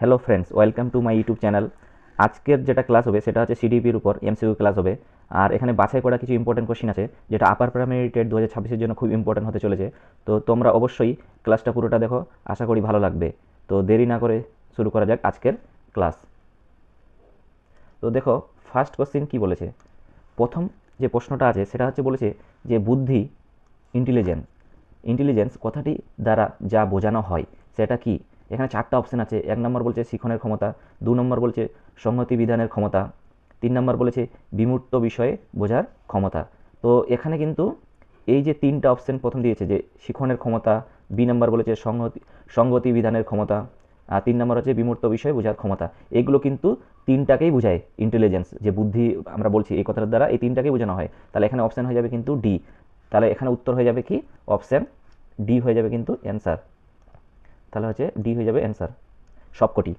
Hello friends welcome to my YouTube channel আজকের যেটা class হবে, সেটা হচ্ছে সিডিপির উপর এমসিইউ ক্লাস হবে। আর এখানে বাছাই করা কিছু ইম্পর্টেন্ট কোশ্চিন আছে, যেটা আপার প্রাইমারি টেট দু হাজার ছাব্বিশের জন্য খুব ইম্পর্টেন্ট হতে চলেছে। তো তোমরা অবশ্যই ক্লাসটা পুরোটা দেখো, আশা করি ভালো লাগবে। তো দেরি না করে শুরু করা যাক আজকের ক্লাস তো দেখো ফার্স্ট কোশ্চিন কি বলেছে? প্রথম যে প্রশ্নটা আছে, সেটা হচ্ছে বলেছে যে বুদ্ধি ইন্টেলিজেন্স ইন্টেলিজেন্স কথাটি দ্বারা যা বোঝানো হয়, সেটা কি? এখানে চারটা অপশন আছে। এক নম্বর বলছে শিখনের ক্ষমতা, দু নম্বর বলছে সংহতি বিধানের ক্ষমতা, তিন নম্বর বলেছে বিমূর্ত বিষয়ে বোঝার ক্ষমতা। তো এখানে কিন্তু এই যে তিনটা অপশান প্রথম দিয়েছে যে শিখনের ক্ষমতা, বি নম্বর বলেছে সংহতি সংগতি বিধানের ক্ষমতা, আর তিন নম্বর হচ্ছে বিমূর্ত বিষয়ে বোঝার ক্ষমতা। এগুলো কিন্তু তিনটাকেই বোঝায় ইন্টেলিজেন্স যে বুদ্ধি আমরা বলছি এই কথাটার দ্বারা এই তিনটাকেই বোঝানো হয়। তাহলে এখানে অপশান হয়ে যাবে কিন্তু ডি তাহলে এখানে উত্তর হয়ে যাবে কি? অপশান ডি হয়ে যাবে কিন্তু অ্যান্সার তাহলে হচ্ছে ডি হয়ে যাবে অ্যান্সার সবকটি।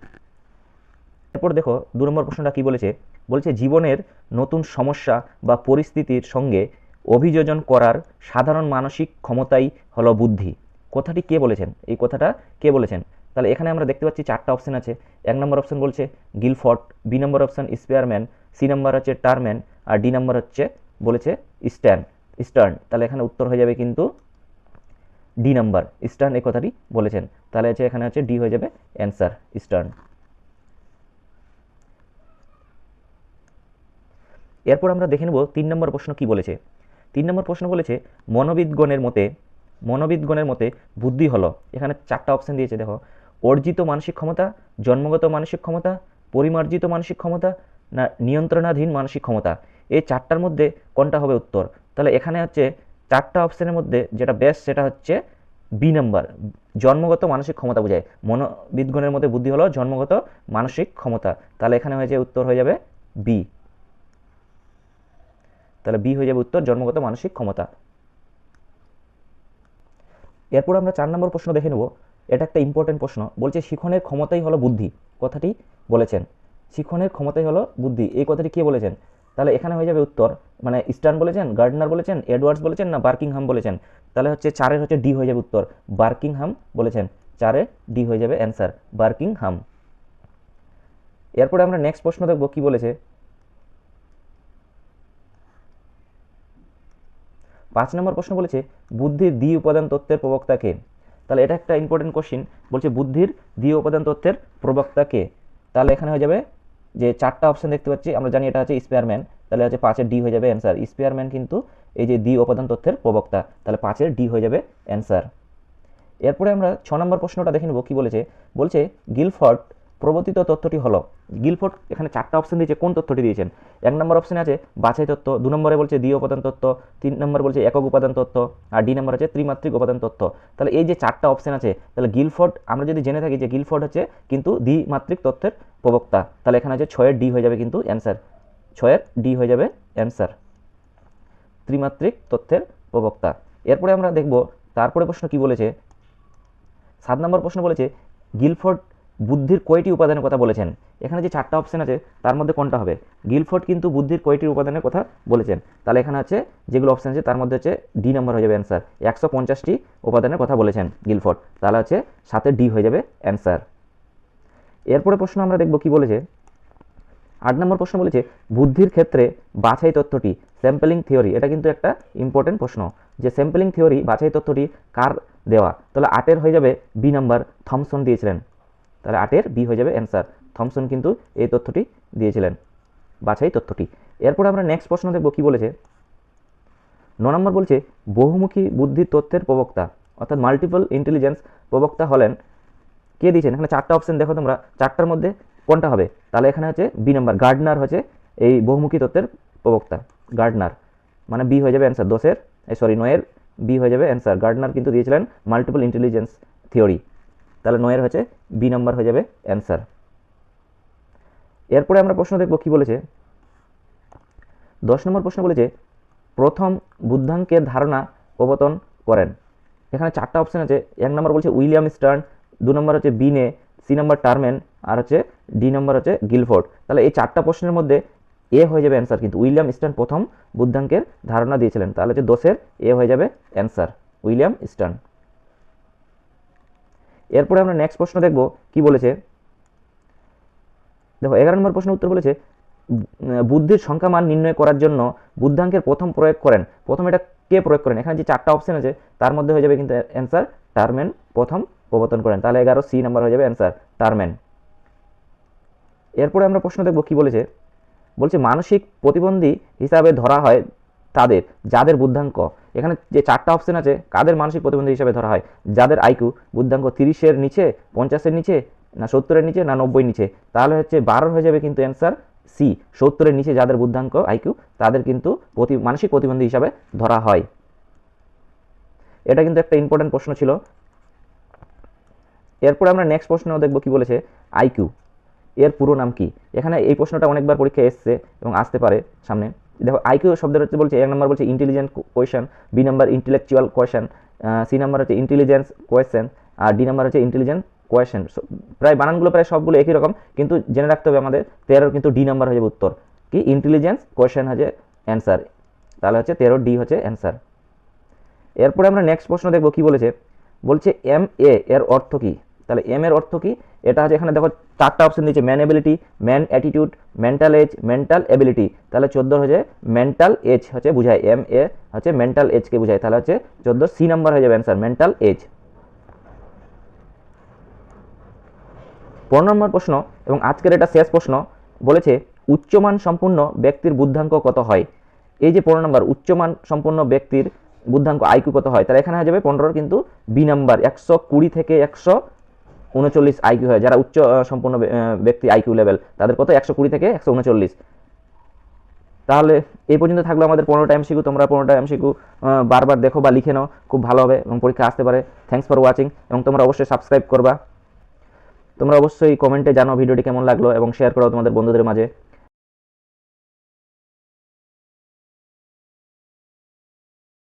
এরপর দেখো দু নম্বর প্রশ্নটা কী বলেছে? বলছে জীবনের নতুন সমস্যা বা পরিস্থিতির সঙ্গে অভিযোজন করার সাধারণ মানসিক ক্ষমতাই হলো বুদ্ধি। কথাটি কে বলেছেন? এই কথাটা কে বলেছেন? তাহলে এখানে আমরা দেখতে পাচ্ছি চারটা অপশন আছে। এক নম্বর অপশন বলছে Guilford B number option Spearman, C number হচ্ছে টারম্যান, আর ডি নম্বর হচ্ছে বলেছে স্ট্যান, স্টার্ন। তাহলে এখানে উত্তর হয়ে যাবে কিন্তু ডি নাম্বার ইস্টার্ন এই কথাটি বলেছেন। তাহলে হচ্ছে এখানে হচ্ছে ডি হয়ে যাবে অ্যান্সার ইস্টার্ন এরপর আমরা দেখে নেব তিন নম্বর প্রশ্ন কি বলেছে। তিন নম্বর প্রশ্ন বলেছে মনোবিদগণের মতে মনোবিদগণের মতে বুদ্ধি হলো। এখানে চারটা অপশন দিয়েছে, দেখো। অর্জিত মানসিক ক্ষমতা, জন্মগত মানসিক ক্ষমতা, পরিমার্জিত মানসিক ক্ষমতা, না, নিয়ন্ত্রণাধীন মানসিক ক্ষমতা। এই চারটার মধ্যে কোনটা হবে উত্তর? তাহলে এখানে হচ্ছে চারটা অপশনের মধ্যে যেটা বেস্ট সেটা হচ্ছে বি নাম্বার জন্মগত মানসিক ক্ষমতা বোঝায়। মনোবিদগণের মধ্যে বুদ্ধি হলো জন্মগত মানসিক ক্ষমতা। তাহলে এখানে হয়ে যায় উত্তর হয়ে যাবে বি তাহলে বি হয়ে যাবে উত্তর, জন্মগত মানসিক ক্ষমতা। এরপর আমরা চার নম্বর প্রশ্ন দেখে নেব। এটা একটা ইম্পর্টেন্ট প্রশ্ন। বলছে, শিখনের ক্ষমতাই হলো বুদ্ধি। কথাটি বলেছেন। শিখনের ক্ষমতাই হলো বুদ্ধি। এই কথাটি কে বলেছেন? তাহলে এখানে হয়ে যাবে উত্তর। মানে স্টার্ন বলেছেন, গার্ডনার বলেছেন, এডওয়ার্ডস বলেছেন না বার্কিংহাম বলেছেন? তাহলে হচ্ছে চারের হচ্ছে ডি হয়ে যাবে উত্তর। বার্কিংহাম বলেছেন, চারে ডি হয়ে যাবে অ্যান্সার, বার্কিংহাম। এরপরে আমরা নেক্সট প্রশ্ন দেখব, কি বলেছে? পাঁচ নম্বর প্রশ্ন বলেছে, বুদ্ধির দ্বি উপাদান তত্ত্বের প্রবক্তা কে? তাহলে এটা একটা ইম্পর্টেন্ট কোশ্চিন বলছে বুদ্ধির দ্বি উপাদান তত্ত্বের প্রবক্তা কে? তাহলে এখানে হয়ে যাবে যে চারটা অপশন দেখতে পাচ্ছি, আমরা জানি এটা হচ্ছে স্পেয়ারম্যান তাহলে হচ্ছে পাঁচের ডি হয়ে যাবে অ্যান্সার স্পেয়ারম্যান কিন্তু এই যে দ্বি উপাদান তথ্যের প্রবক্তা, তাহলে পাঁচের ডি হয়ে যাবে অ্যান্সার এরপরে আমরা ছ নম্বর প্রশ্নটা দেখে নেব, কী বলেছে? বলছে, গিলফর্ড প্রবর্তিত তথ্যটি হলো, গিলফোর্ড এখানে চারটা অপশন দিয়েছে, কোন তথ্যটি দিয়েছেন? এক নম্বর অপশনে আছে, বাছাই তত্ত্ব দু নম্বরে বলছে দ্বি উপাদান তত্ত্ব তিন নম্বর বলছে একক উপাদান তত্ত্ব আর ডি নম্বর আছে ত্রিমাত্রিক উপাদান তত্ত্ব তাহলে এই যে চারটা অপশন আছে, তাহলে গিলফোর্ড, আমরা যদি জেনে থাকি যে গিলফোর্ড হচ্ছে কিন্তু দ্বিমাত্রিক তথ্যের প্রবক্তা, তাহলে এখানে আছে ছয়ের ডি হয়ে যাবে কিন্তু অ্যান্সার ছয়ের ডি হয়ে যাবে অ্যান্সার ত্রিমাত্রিক তথ্যের প্রবক্তা। এরপরে আমরা দেখব, তারপরে প্রশ্ন কি বলেছে? সাত নম্বর প্রশ্ন বলেছে, গিলফোর্ড বুদ্ধির কয়টি উপাদানের কথা বলেছেন? এখানে যে চারটা অপশন আছে, তার মধ্যে কোনটা হবে? গিলফোর্ড কিন্তু বুদ্ধির কয়টি উপাদানের কথা বলেছেন। তাহলে এখানে আছে, যেগুলো অপশন আছে, তার মধ্যে হচ্ছে ডি নম্বর হয়ে যাবে অ্যান্সার একশো পঞ্চাশটি উপাদানের কথা বলেছেন গিলফোর্ড। তাহলে হচ্ছে সাথে ডি হয়ে যাবে অ্যান্সার এরপরে প্রশ্ন আমরা দেখব কি বলেছে? আট নম্বর প্রশ্ন বলেছে, বুদ্ধির ক্ষেত্রে বাছাই তথ্যটি স্যাম্পলিং থিওরি এটা কিন্তু একটা ইম্পর্টেন্ট প্রশ্ন। যে স্যাম্পলিং থিওরি বাছাই তথ্যটি কার দেওয়া? তাহলে আটের হয়ে যাবে বি নাম্বার থমসন দিয়েছিলেন। তাহলে আটের বি হয়ে যাবে অ্যান্সার থমসন কিন্তু এই তথ্যটি দিয়েছিলেন। বাছাই তথ্যটি। এরপর আমরা নেক্সট প্রশ্ন দেখব কী বলেছে। ন নম্বর বলছে, বহুমুখী বুদ্ধির তথ্যের প্রবক্তা, অর্থাৎ মাল্টিপল ইন্টেলিজেন্স প্রবক্তা হলেন। কে দিয়েছেন? এখানে চারটা অপশন দেখো তোমরা। চারটার মধ্যে কোনটা হবে? তাহলে এখানে হচ্ছে বি নাম্বার গার্ডনার হচ্ছে এই বহুমুখী তত্ত্বের প্রবক্তা। গার্ডনার মানে বি হয়ে যাবে অ্যান্সার দোষের সরি নয়ের বি হয়ে যাবে অ্যান্সার গার্ডনার কিন্তু দিয়েছিলেন মাল্টিপল ইন্টেলিজেন্স থিওরি তাহলে নয়ের হচ্ছে বি নাম্বার হয়ে যাবে অ্যান্সার। এরপরে আমরা প্রশ্ন দেখব কি বলেছে। দশ নম্বর প্রশ্ন বলেছে, প্রথম বুদ্ধাঙ্কের ধারণা প্রবর্তন করেন। এখানে চারটা অপশন আছে, এক নম্বর বলছে উইলিয়াম স্টার্ন, দু নম্বর হচ্ছে বিনে, সি নম্বর টার্মেন আর হচ্ছে ডি নম্বর হচ্ছে গিলফোর্ড। তাহলে এই চারটা প্রশ্নের মধ্যে এ হয়ে যাবে অ্যান্সার, কিন্তু উইলিয়াম স্টার্ন প্রথম বুদ্ধাঙ্কের ধারণা দিয়েছিলেন। তাহলে হচ্ছে দোষের এ হয়ে যাবে অ্যান্সার, উইলিয়াম স্টার্ন। এরপরে আমরা নেক্সট প্রশ্ন দেখব, কি বলেছে? দেখো, এগারো নম্বর প্রশ্ন উত্তর বলেছে বুদ্ধির সংখ্যা মান নির্ণয় করার জন্য বুদ্ধাঙ্কের প্রথম প্রয়োগ করেন। প্রথম এটা কে প্রয়োগ করেন? এখানে যে চারটা অপশন আছে, তার মধ্যে হয়ে যাবে কিন্তু অ্যান্সার টার্মেন প্রথম প্রবর্তন করেন। তাহলে এগারো সি নাম্বার হয়ে যাবে অ্যান্সার টার্মেন। এরপরে আমরা প্রশ্ন দেখব, কি বলেছে? বলছে, মানসিক প্রতিবন্ধী হিসাবে ধরা হয় তাদের, যাদের বুদ্ধাঙ্ক। এখানে যে চারটা অপশন আছে, কাদের মানসিক প্রতিবন্ধী হিসাবে ধরা হয়? যাদের আইকিউ বুদ্ধাঙ্ক তিরিশের নিচে, পঞ্চাশের নিচে, না সত্তরের নিচে, না নব্বই নিচে? তাহলে হচ্ছে বারোর হয়ে যাবে কিন্তু অ্যান্সার সি সত্তরের নিচে যাদের বুদ্ধাঙ্ক আইকিউ তাদের কিন্তু প্রতি, মানসিক প্রতিবন্ধী হিসাবে ধরা হয়। এটা কিন্তু একটা ইম্পর্টেন্ট প্রশ্ন ছিল। এরপর আমরা নেক্সট প্রশ্ন দেখব কি বলেছে আইকিউ এর পুরো নাম কি? এখানে এই প্রশ্নটা অনেকবার পরীক্ষায় এসছে এবং আসতে পারে সামনে। দেখো আইকিউ শব্দের হচ্ছে বলছে এক নম্বর বলছে intelligent quotient B number intellectual quotient C number হচ্ছে ইন্টেলিজেন্স কোয়েশন আর ডি নাম্বার হচ্ছে ইন্টেলিজেন্ট কোয়েশন প্রায় বানানগুলো প্রায় সবগুলো একই রকম, কিন্তু জেনে রাখতে হবে আমাদের, তেরোর কিন্তু ডি নাম্বার হয়ে উত্তর। কি? ইন্টেলিজেন্স কোয়েশন হচ্ছে অ্যান্সার তাহলে হচ্ছে তেরো ডি হচ্ছে অ্যান্সার এরপরে আমরা নেক্সট প্রশ্ন দেখব, কি বলেছে? বলছে এম এ এর অর্থ কি? তাহলে এম এর অর্থ কি? এটা হচ্ছে এখানে দেখো চারটা অপশন দিয়েছে man ability man attitude mental age mental ability তাহলে চোদ্দ হচ্ছে মেন্টাল এজ হচ্ছে বুঝায়। এম এ হচ্ছে মেন্টাল এজকে বুঝায়। তাহলে হচ্ছে চোদ্দ সি নাম্বার হয়ে যাবে অ্যান্সার মেন্টাল এজ পনেরো নম্বর প্রশ্ন এবং আজকের এটা শেষ প্রশ্ন বলেছে, উচ্চমান সম্পূর্ণ ব্যক্তির বুদ্ধাঙ্ক কত হয়? এই যে পনেরো নম্বর, উচ্চমান সম্পন্ন ব্যক্তির বুদ্ধাঙ্ক আইকিউ কত হয়? তাহলে এখানে হয়ে যাবে পনেরোর কিন্তু বি নাম্বার, একশো কুড়ি থেকে একশো উনচল্লিশ আইকিউ হয়। যারা উচ্চ সম্পূর্ণ ব্যক্তি আইকিউ লেভেল, তাদের কত? একশো কুড়ি থেকে একশো উনচল্লিশ। তাহলে এই পর্যন্ত থাকল আমাদের পনেরোটা এমসিকিউ তোমরা পনেরোটা এমসিকিউ বারবার দেখো বা লিখে নাও। খুব ভালো হবে এবং পরীক্ষা আসতে পারে। থ্যাংকস ফর ওয়াচিং এবং তোমরা অবশ্যই সাবস্ক্রাইব করবা। তোমরা অবশ্যই কমেন্টে জানো ভিডিওটি কেমন লাগল এবং শেয়ার করো তোমাদের বন্ধুদের মাঝে।